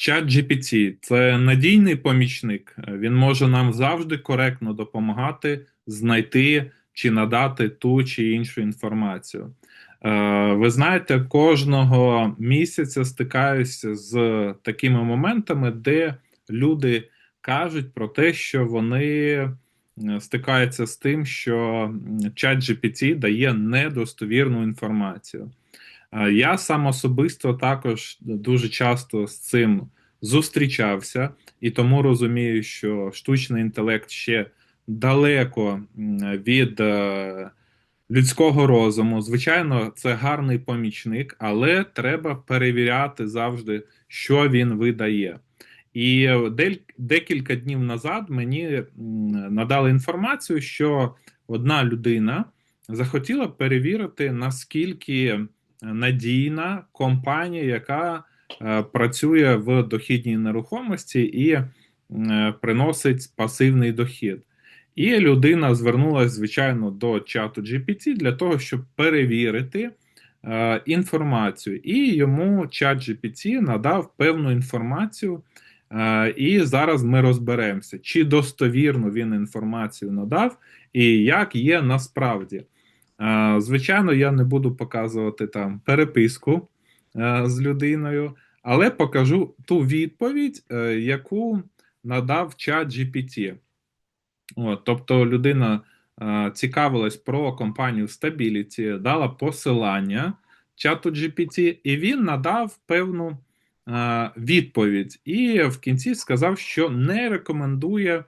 Чат GPT – це надійний помічник. Він може нам завжди коректно допомагати знайти чи надати ту чи іншу інформацію. Е, ви знаєте, кожного місяця стикаюся з такими моментами, де люди кажуть про те, що вони е, стикаються з тим, що чат GPT дає недостовірну інформацію. Е, я сам особисто також дуже часто з цим зустрічався, і тому розумію, що штучний інтелект ще далеко від е, людського розуму. Звичайно, це гарний помічник, але треба перевіряти завжди, що він видає. І декілька днів назад мені надали інформацію, що одна людина захотіла перевірити, наскільки надійна компанія, яка е, працює в дохідній нерухомості і е, приносить пасивний дохід. І людина звернулася, звичайно, до чату GPT для того, щоб перевірити е, інформацію. І йому чат GPT надав певну інформацію. І зараз ми розберемося, чи достовірно він інформацію надав, і як є насправді. Звичайно, я не буду показувати там переписку з людиною, але покажу ту відповідь, е, яку надав чат GPT. От, Тобто людина цікавилась про компанію Stability, дала посилання чату GPT, і він надав певну відповідь. І в кінці сказав, що не рекомендує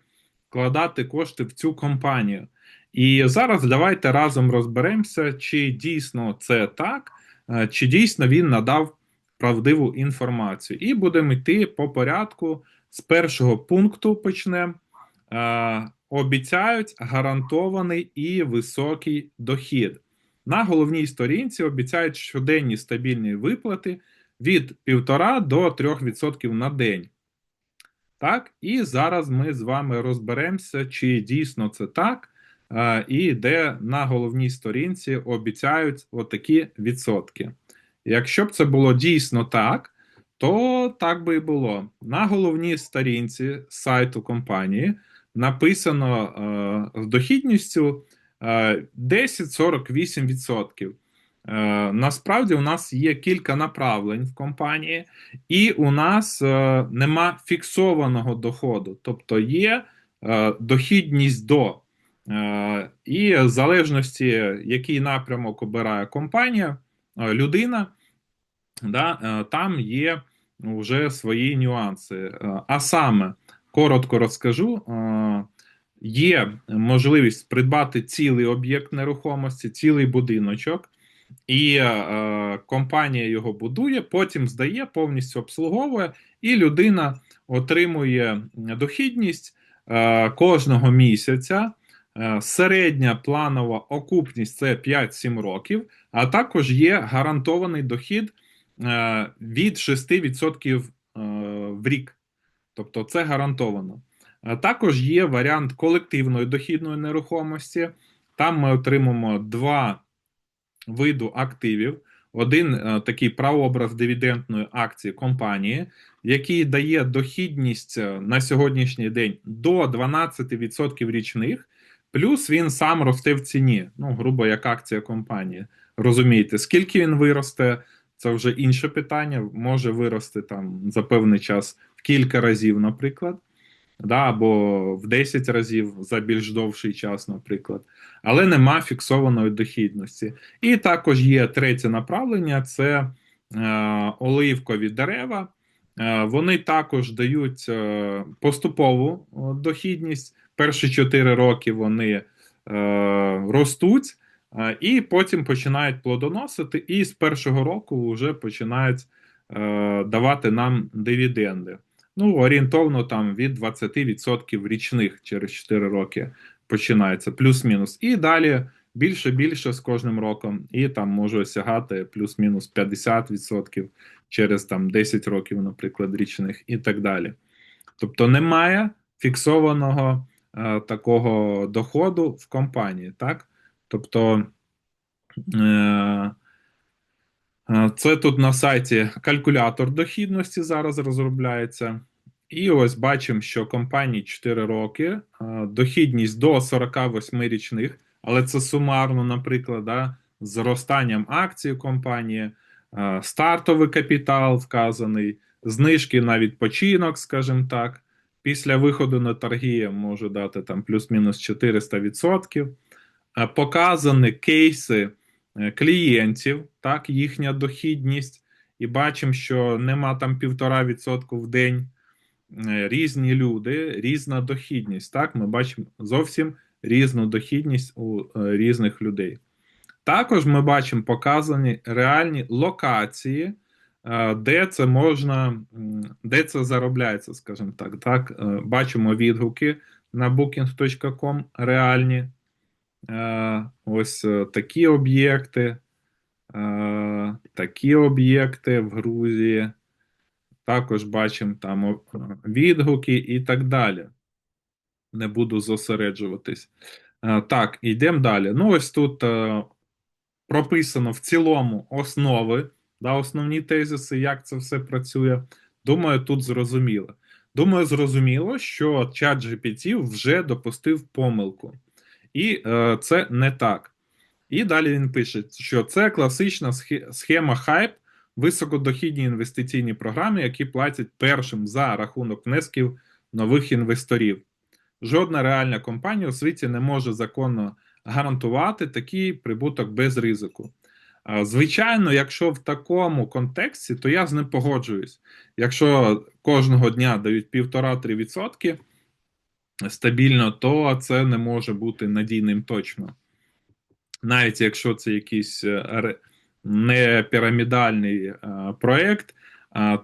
вкладати кошти в цю компанію. І зараз давайте разом розберемося, чи дійсно це так, е, чи дійсно він надав правдиву інформацію. І будемо йти по порядку. З першого пункту почнемо. Е, обіцяють гарантований і високий дохід. На головній сторінці обіцяють щоденні стабільні виплати від 1,5 до 3% на день. Так, і зараз ми з вами розберемося, чи дійсно це так і де на головній сторінці обіцяють отакі відсотки. Якщо б це було дійсно так, то так би і було. На головній сторінці сайту компанії написано з дохідністю 10-48%. Е, насправді у нас є кілька направлень в компанії, і у нас е, нема фіксованого доходу, тобто є е, дохідність до Е, і в залежності, який напрямок обирає компанія, е, людина, да, е, там є вже свої нюанси. А саме, коротко розкажу, є можливість придбати цілий об'єкт нерухомості, цілий будиночок, і компанія його будує, потім здає, повністю обслуговує, і людина отримує дохідність кожного місяця. Е, середня планова окупність це 5-7 років, а також є гарантований дохід е, від 6% е, в рік. Тобто це гарантовано. Також є варіант колективної дохідної нерухомості. Там ми отримаємо два виду активів. Один такий правообраз дивідендної акції компанії, який дає дохідність на сьогоднішній день до 12% річних. Плюс він сам росте в ціні, ну, грубо як акція компанії. Розумієте, скільки він виросте, це вже інше питання. Може вирости там за певний час в кілька разів, наприклад, да, або в 10 разів за більш довший час, наприклад. Але нема фіксованої дохідності. І також є третє направлення це е, оливкові дерева. Е, вони також дають е, поступову дохідність перші 4 роки вони е, ростуть, е, і потім починають плодоносити, і з першого року вже починають е, давати нам дивіденди. Ну, орієнтовно там від 20% річних через 4 роки починається, плюс-мінус. І далі більше більше з кожним роком, і там може осягати плюс-мінус 50% через там 10 років, наприклад, річних, і так далі. Тобто немає фіксованого такого доходу в компанії, так? Тобто е, Е, Це тут на сайті калькулятор дохідності зараз розробляється. І ось бачимо, що компанії 4 роки, е, дохідність до 48 річних, але це сумарно, наприклад, да, зростанням акцій компанії, е, стартовий капітал вказаний, знижки на відпочинок, скажімо так. Після виходу на торги може дати там плюс-мінус 400%. Е, Показані кейси е, клієнтів, так, їхня дохідність, і бачимо, що нема там півтора відсотку в день. Е, Різні люди, різна дохідність. Так, ми бачимо зовсім різну дохідність у різних людей. Також ми бачимо показані реальні локації, де це можна, де це заробляється, скажімо так. так. Е, Бачимо відгуки на booking.com реальні. Е, Ось е, такі об'єкти, е, такі об'єкти в Грузії. Також бачимо там відгуки і так далі. Не буду зосереджуватись. Е, Так, йдемо далі. Ну, ось тут е, прописано в цілому основи, да, основні тезиси, як це все працює. Думаю, тут зрозуміло. Думаю, зрозуміло, що чат GPT вже допустив помилку. І е, це не так. І далі він пише, що це класична схема хайп високодохідні інвестиційні програми, які платять першим за рахунок внесків нових інвесторів. Жодна реальна компанія у світі не може законно гарантувати такий прибуток без ризику. Звичайно, якщо в такому контексті, то я з ним погоджуюсь. Якщо кожного дня дають 1,5-3% стабільно, то це не може бути надійним точно. Навіть якщо це якийсь е, не пірамідальний е, проєкт,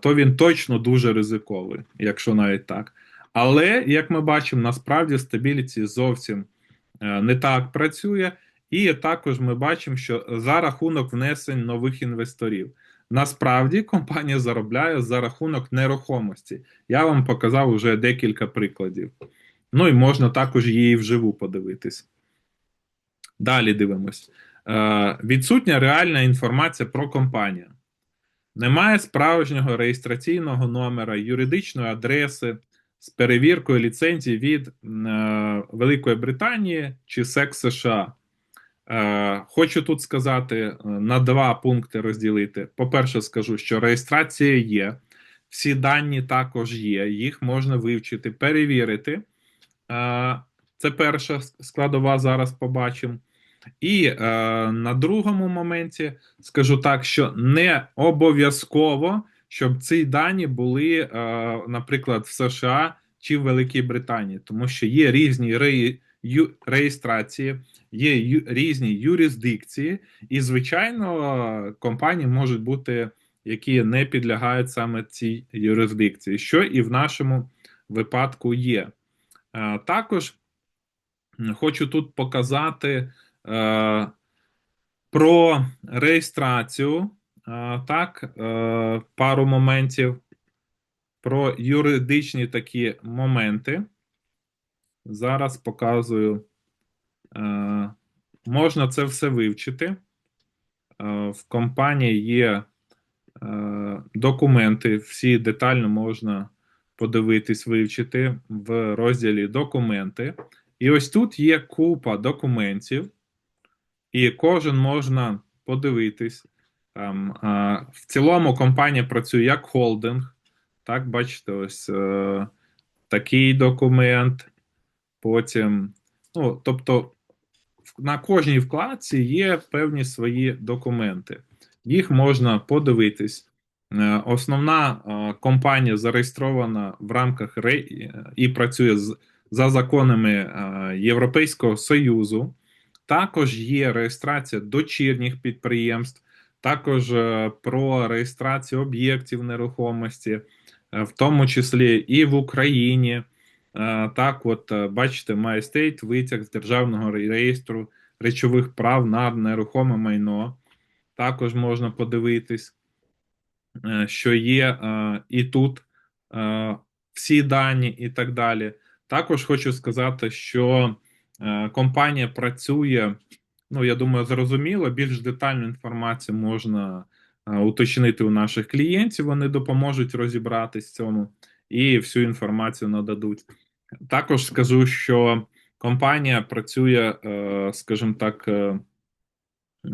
то він точно дуже ризиковий, якщо навіть так. Але, як ми бачимо, насправді стабіліті зовсім е, не так працює, і також ми бачимо, що за рахунок внесень нових інвесторів. Насправді компанія заробляє за рахунок нерухомості. Я вам показав вже декілька прикладів. Ну і можна також її вживу подивитись. Далі дивимось. Е, відсутня реальна інформація про компанію. Немає справжнього реєстраційного номера, юридичної адреси з перевіркою ліцензії від е, Великої Британії чи СЕК США. Е, хочу тут сказати е, на два пункти розділити. По-перше, скажу, що реєстрація є, всі дані також є, їх можна вивчити, перевірити. Е, це перша складова, зараз побачимо. І е, на другому моменті скажу так, що не обов'язково, щоб ці дані були, е, наприклад, в США чи в Великій Британії, тому що є різні реї, реєстрації, є різні юрисдикції, і, звичайно, компанії можуть бути, які не підлягають саме цій юрисдикції, що і в нашому випадку є. Е, також хочу тут показати. Е, про реєстрацію, е, так, пару моментів, про юридичні такі моменти. Зараз показую. Е, Можна це все вивчити. Е, В компанії є е, документи, всі детально можна подивитись, вивчити в розділі Документи. І ось тут є купа документів, і кожен можна подивитись. Там, а, в цілому компанія працює як холдинг. Так, бачите, ось такий документ. Потім, ну, тобто, на кожній вкладці є певні свої документи. Їх можна подивитись. Е, Основна е, компанія зареєстрована в рамках і працює за законами е, Європейського Союзу. Також є реєстрація дочірніх підприємств, також про реєстрацію об'єктів нерухомості, в тому числі і в Україні. Е, Так, от е, бачите, MyState витяг з державного реєстру речових прав на нерухоме майно. Також можна подивитись, е, що є і тут всі дані і так далі. Також хочу сказати, що компанія працює, ну я думаю, зрозуміло, більш детальну інформацію можна уточнити у наших клієнтів, вони допоможуть розібратись в цьому і всю інформацію нададуть. Також скажу, що компанія працює, е, скажімо так, е,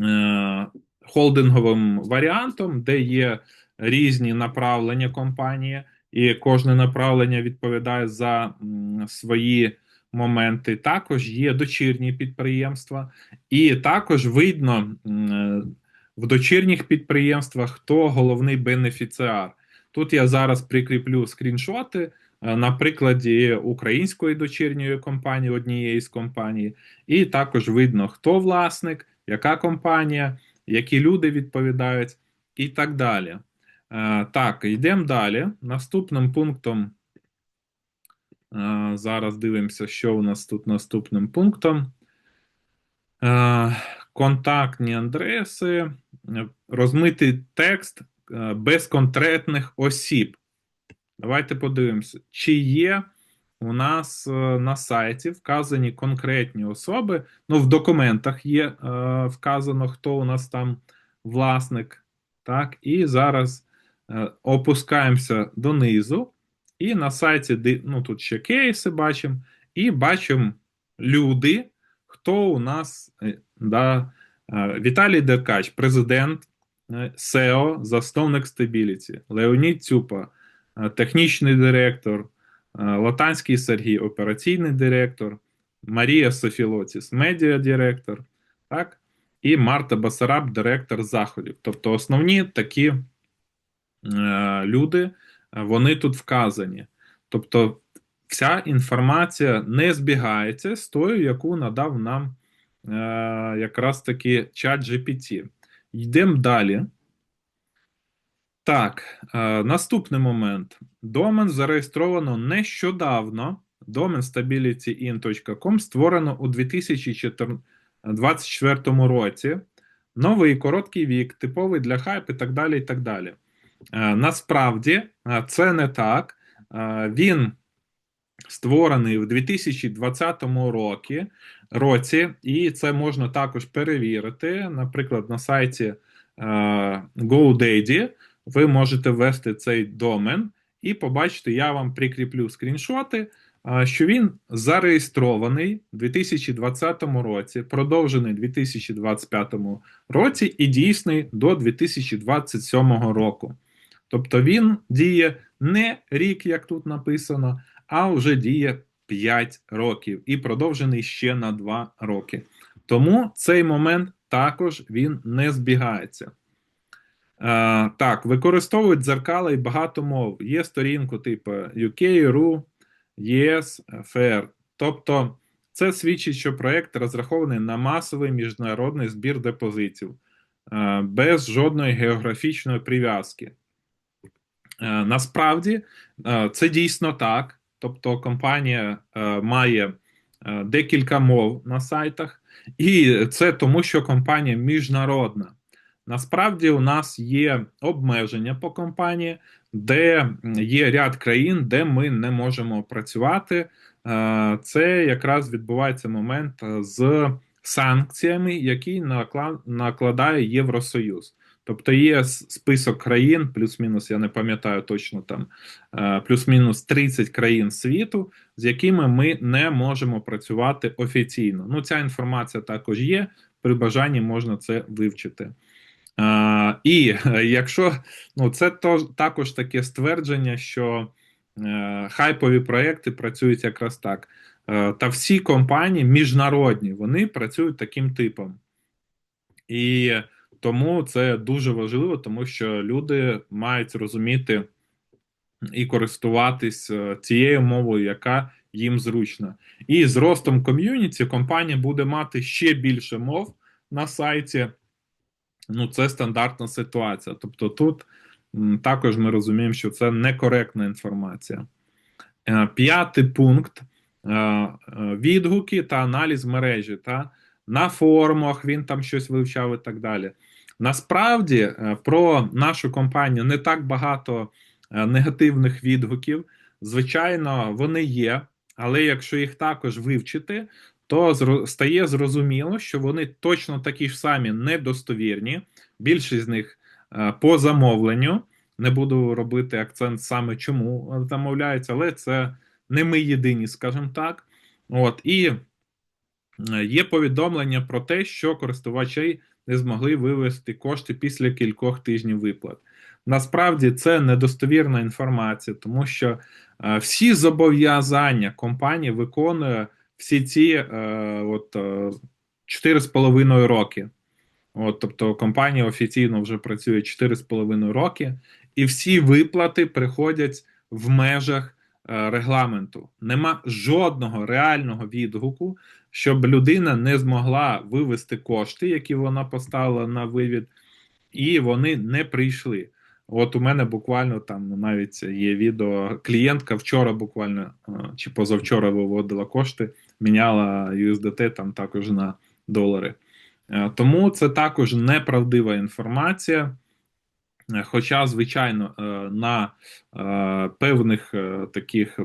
е, холдинговим варіантом, де є різні направлення компанії, і кожне направлення відповідає за свої моменти. Також є дочірні підприємства, і також видно в дочірніх підприємствах, хто головний бенефіціар. Тут я зараз прикріплю скріншоти е, на прикладі української дочірньої компанії, однієї з компаній, і також видно, хто власник, яка компанія, які люди відповідають, і так далі. Е, Так, йдемо далі. Наступним пунктом. е, Зараз дивимося, що у нас тут наступним пунктом. Контактні адреси, розмитий текст без конкретних осіб. Давайте подивимося, чи є у нас е, на сайті вказані конкретні особи. Ну, в документах є е, вказано, хто у нас там власник. Так, і зараз е, опускаємося донизу, і на сайті, ну тут ще кейси бачимо, і бачимо люди, хто у нас е, да, е, Віталій Деркач, президент е, SEO, засновник Stability, Леонід Цюпа, е, технічний директор, е, Латанський Сергій, операційний директор, Марія Софілоціс, медіа-директор, так, і Марта Басараб, директор заходів. Тобто основні такі е, люди, вони тут вказані. Тобто, вся інформація не збігається з тою, яку надав нам якраз таки чат GPT. Йдемо далі. Так, е, наступний момент. Домен зареєстровано нещодавно. Домен stabilityin.com створено у 2024 році. Новий короткий вік, типовий для хайп і так далі. і так далі. Е, Насправді е, це не так. Е, Він створений в 2020 році, році, і це можна також перевірити. Наприклад, на сайті е, GoDaddy ви можете ввести цей домен і побачити, я вам прикріплю скріншоти, е, що він зареєстрований у 2020 році, продовжений у 2025 році і дійсний до 2027 року. Тобто він діє не рік, як тут написано, а вже діє 5 років і продовжений ще на 2 роки. Тому цей момент також він не збігається. Е, так, використовують дзеркала і багато мов. Є сторінку типу UK, RU, ЄС, ФР. Тобто, це свідчить, що проєкт розрахований на масовий міжнародний збір депозитів е, без жодної географічної прив'язки. Е, Насправді е, це дійсно так. Тобто, компанія е, має е, декілька мов на сайтах, і це тому, що компанія міжнародна. Насправді, у нас є обмеження по компанії, де є ряд країн, де ми не можемо працювати. Е, Це якраз відбувається момент з санкціями, які накладає Євросоюз. Тобто є список країн, плюс-мінус, я не пам'ятаю точно там, е, плюс-мінус 30 країн світу, з якими ми не можемо працювати офіційно. Ну, ця інформація також є. При бажанні можна це вивчити. Е, і е, якщо ну, це також таке ствердження, що хайпові проекти працюють якраз так. Та всі компанії міжнародні вони працюють таким типом. І тому це дуже важливо, тому що люди мають розуміти і користуватись е, тією мовою, яка їм зручна. І з ростом ком'юніті компанія буде мати ще більше мов на сайті. Ну, це стандартна ситуація. Тобто, тут також ми розуміємо, що це некоректна інформація. Е, П'ятий пункт: е, відгуки та аналіз мережі. Та? На форумах він там щось вивчав і так далі. Насправді е, про нашу компанію не так багато е, негативних відгуків. Звичайно, вони є, але якщо їх також вивчити, то стає зрозуміло, що вони точно такі ж самі недостовірні. Більшість з них е, по замовленню. Не буду робити акцент саме чому замовляється, але це не ми єдині, скажімо так. От і є повідомлення про те, що користувачі не змогли вивести кошти після кількох тижнів виплат. Насправді це недостовірна інформація, тому що е, всі зобов'язання компанії виконує всі ці е, от е, 4,5 роки. От, тобто компанія офіційно вже працює 4,5 роки, і всі виплати приходять в межах е, регламенту. Нема жодного реального відгуку, щоб людина не змогла вивести кошти, які вона поставила на вивід, і вони не прийшли. От у мене буквально там навіть є відео. Клієнтка вчора буквально чи позавчора виводила кошти, міняла USDT там також на долари. Е, Тому це також неправдива інформація. Е, Хоча, звичайно, е, на певних таких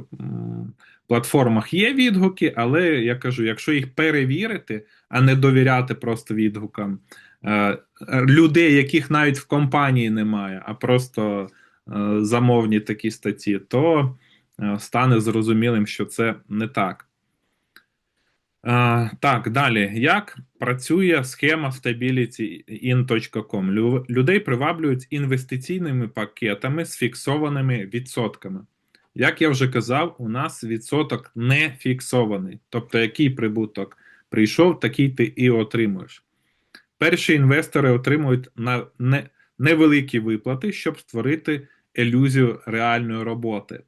платформах є відгуки, але я кажу, якщо їх перевірити, а не довіряти просто відгукам е, людей, яких навіть в компанії немає, а просто е, замовні такі статті, то е, стане зрозумілим, що це не так. Е, так, далі. Як працює схема stabilityin.com? Лю- Людей приваблюють інвестиційними пакетами з фіксованими відсотками. Як я вже казав, у нас відсоток не фіксований. Тобто, який прибуток прийшов, такий ти і отримуєш. Перші інвестори отримують на не, невеликі виплати, щоб створити ілюзію реальної роботи.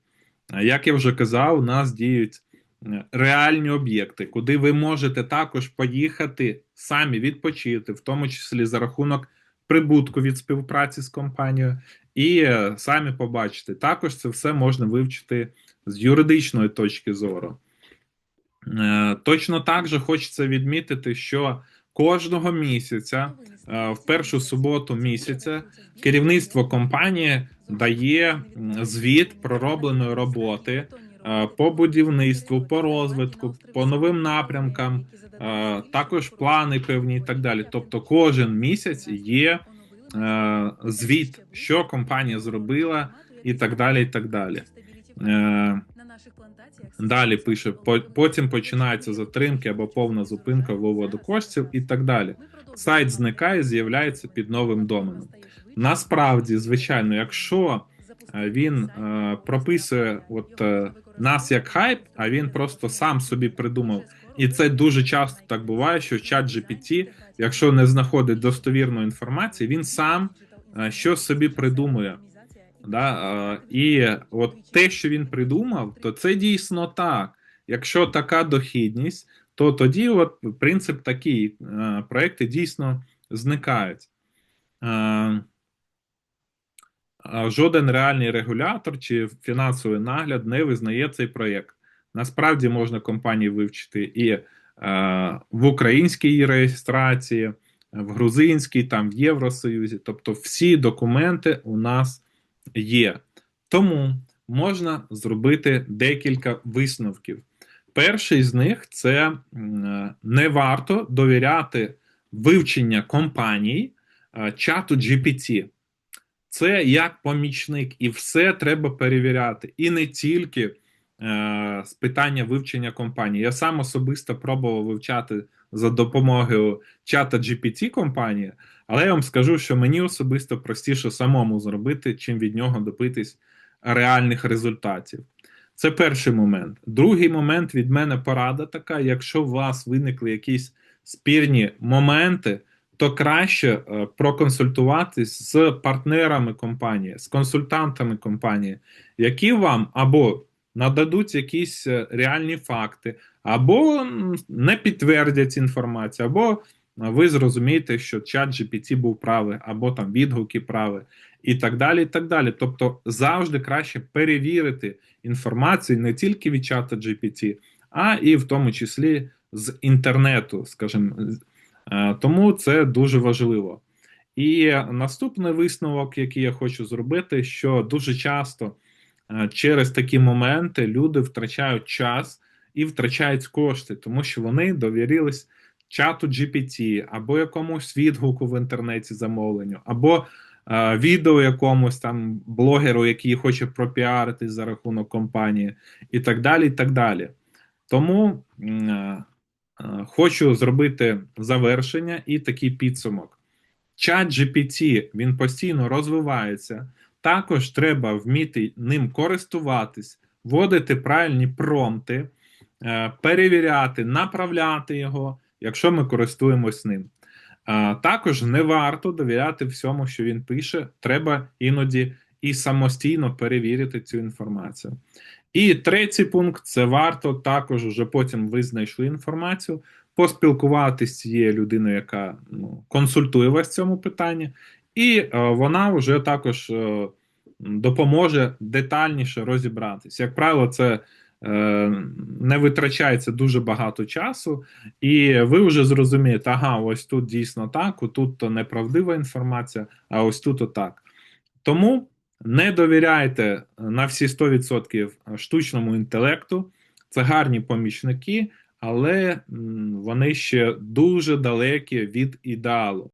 Як я вже казав, у нас діють е, реальні об'єкти, куди ви можете також поїхати самі відпочити, в тому числі за рахунок прибутку від співпраці з компанією, і е, самі побачити. Також це все можна вивчити з юридичної точки зору. Е, Точно так же хочеться відмітити, що кожного місяця, е, в першу суботу місяця, керівництво компанії дає звіт проробленої роботи по будівництву, по розвитку, по новим напрямкам, також плани певні і так далі. Тобто, кожен місяць є звіт, що компанія зробила, і так далі. І так далі. Е, Далі пише: «По- потім починаються затримки або повна зупинка виводу коштів і так далі. Сайт зникає, з'являється під новим доменом. Насправді, звичайно, якщо е, він е, прописує от е, нас як хайп, а він просто сам собі придумав. І це дуже часто так буває, що чат GPT, якщо не знаходить достовірної інформації, він сам е, щось собі придумує. Да? е, І от те, що він придумав, то це дійсно так. Якщо така дохідність, то тоді от принцип такий, е, проекти дійсно зникають. Жоден реальний регулятор чи фінансовий нагляд не визнає цей проєкт. Насправді можна компанії вивчити і е, в українській реєстрації, в грузинській, там в Євросоюзі. Тобто всі документи у нас є. Тому можна зробити декілька висновків. Перший з них це не варто довіряти вивчення компаній е, чату GPT. Це як помічник, і все треба перевіряти. І не тільки з питання вивчення компанії. Я сам особисто пробував вивчати за допомогою чата GPT компанії, але я вам скажу, що мені особисто простіше самому зробити, чим від нього добитись реальних результатів. Це перший момент. Другий момент від мене порада така: якщо у вас виникли якісь спірні моменти, то краще е, проконсультуватись з партнерами компанії, з консультантами компанії, які вам або нададуть якісь е, реальні факти, або не підтвердять інформацію, або е, ви зрозумієте, що чат GPT був правий, або там відгуки праві, і так далі. і так далі. Тобто завжди краще перевірити інформацію не тільки від чата GPT, а і в тому числі з інтернету, скажімо. Е, Тому це дуже важливо. І наступний висновок, який я хочу зробити, що дуже часто через такі моменти люди втрачають час і втрачають кошти, тому що вони довірились чату GPT або якомусь відгуку в інтернеті замовленню, або е, відео якомусь там блогеру, який хоче пропіаритись за рахунок компанії, і так далі. і так далі. Тому е, е, хочу зробити завершення і такий підсумок. Чат GPT, він постійно розвивається. Також треба вміти ним користуватись, вводити правильні промпти, е, перевіряти, направляти його, якщо ми користуємось ним. Також не варто довіряти всьому, що він пише. Треба іноді і самостійно перевірити цю інформацію. І третій пункт це варто також вже потім ви знайшли інформацію, поспілкуватися з цією людиною, яка ну, консультує вас в цьому питанні, і е, вона вже також е, допоможе детальніше розібратись. Як правило, це е, не витрачається дуже багато часу, і ви вже зрозумієте, ага, ось тут дійсно так, тут то неправдива інформація, а ось тут отак. Тому не довіряйте на всі 100% штучному інтелекту. Це гарні помічники, але вони ще дуже далекі від ідеалу.